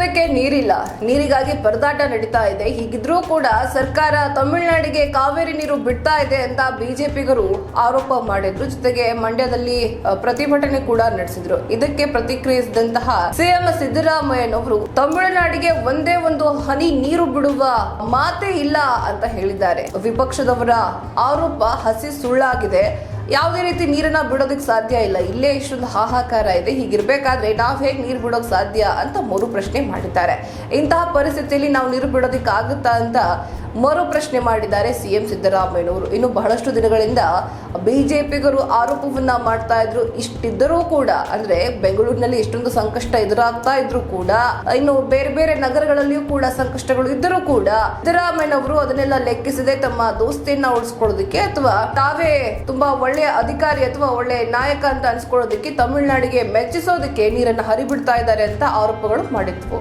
ಕುಡಿಯೋದಕ್ಕೆ ನೀರಿಲ್ಲ. ನೀರಿಗಾಗಿ ಪರದಾಟ ನಡೀತಾ ಇದೆ. ಹೀಗಿದ್ರೂ ಕೂಡ ಸರ್ಕಾರ ತಮಿಳುನಾಡಿಗೆ ಕಾವೇರಿ ನೀರು ಬಿಡ್ತಾ ಇದೆ ಅಂತ ಬಿಜೆಪಿಗರು ಆರೋಪ ಮಾಡಿದ್ರು. ಜೊತೆಗೆ ಮಂಡ್ಯದಲ್ಲಿ ಪ್ರತಿಭಟನೆ ಕೂಡ ನಡೆಸಿದ್ರು. ಇದಕ್ಕೆ ಪ್ರತಿಕ್ರಿಯಿಸಿದಂತಹ ಸಿಎಂ ಸಿದ್ದರಾಮಯ್ಯನವರು ತಮಿಳುನಾಡಿಗೆ ಒಂದೇ ಒಂದು ಹನಿ ನೀರು ಬಿಡುವ ಮಾತೇ ಇಲ್ಲ ಅಂತ ಹೇಳಿದ್ದಾರೆ. ವಿಪಕ್ಷದವರ ಆರೋಪ ಹಸಿ ಸುಳ್ಳಾಗಿದೆ. ಯಾವುದೇ ರೀತಿ ನೀರನ್ನ ಬಿಡೋದಕ್ಕೆ ಸಾಧ್ಯ ಇಲ್ಲ. ಇಲ್ಲೇ ಇಷ್ಟೊಂದು ಹಾಹಾಕಾರ ಇದೆ. ಹೀಗಿರ್ಬೇಕಾದ್ರೆ ನಾವು ಹೇಗೆ ನೀರು ಬಿಡೋಕೆ ಸಾಧ್ಯ ಅಂತ ಮರು ಪ್ರಶ್ನೆ ಮಾಡಿದ್ದಾರೆ. ಇಂತಹ ಪರಿಸ್ಥಿತಿಯಲ್ಲಿ ನಾವು ನೀರು ಬಿಡೋದಕ್ಕೆ ಆಗುತ್ತಾ ಅಂತ ಮರು ಪ್ರಶ್ನೆ ಮಾಡಿದ್ದಾರೆ ಸಿಎಂ ಸಿದ್ದರಾಮಯ್ಯನವರು. ಇನ್ನು ಬಹಳಷ್ಟು ದಿನಗಳಿಂದ ಬಿಜೆಪಿಗರು ಆರೋಪವನ್ನ ಮಾಡ್ತಾ ಇದ್ರು. ಇಷ್ಟಿದ್ದರೂ ಕೂಡ, ಅಂದ್ರೆ ಬೆಂಗಳೂರಿನಲ್ಲಿ ಎಷ್ಟೊಂದು ಸಂಕಷ್ಟ ಎದುರಾಗ್ತಾ ಇದ್ರು ಕೂಡ, ಇನ್ನು ಬೇರೆ ಬೇರೆ ನಗರಗಳಲ್ಲಿಯೂ ಕೂಡ ಸಂಕಷ್ಟಗಳು ಇದ್ದರೂ ಕೂಡ, ಸಿದ್ದರಾಮಯ್ಯನವರು ಅದನ್ನೆಲ್ಲ ಲೆಕ್ಕಿಸದೆ ತಮ್ಮ ದೋಸ್ತಿಯನ್ನ ಉಳಿಸ್ಕೊಳ್ಳೋದಕ್ಕೆ ಅಥವಾ ತಾವೇ ತುಂಬಾ ಒಳ್ಳೆಯ ಅಧಿಕಾರಿ ಅಥವಾ ಒಳ್ಳೆ ನಾಯಕ ಅಂತ ಅನ್ಸ್ಕೊಳ್ಳೋದಕ್ಕೆ, ತಮಿಳುನಾಡಿಗೆ ಮೆಚ್ಚಿಸೋದಕ್ಕೆ ನೀರನ್ನು ಹರಿಬಿಡ್ತಾ ಇದ್ದಾರೆ ಅಂತ ಆರೋಪಗಳು ಮಾಡಿದ್ವು.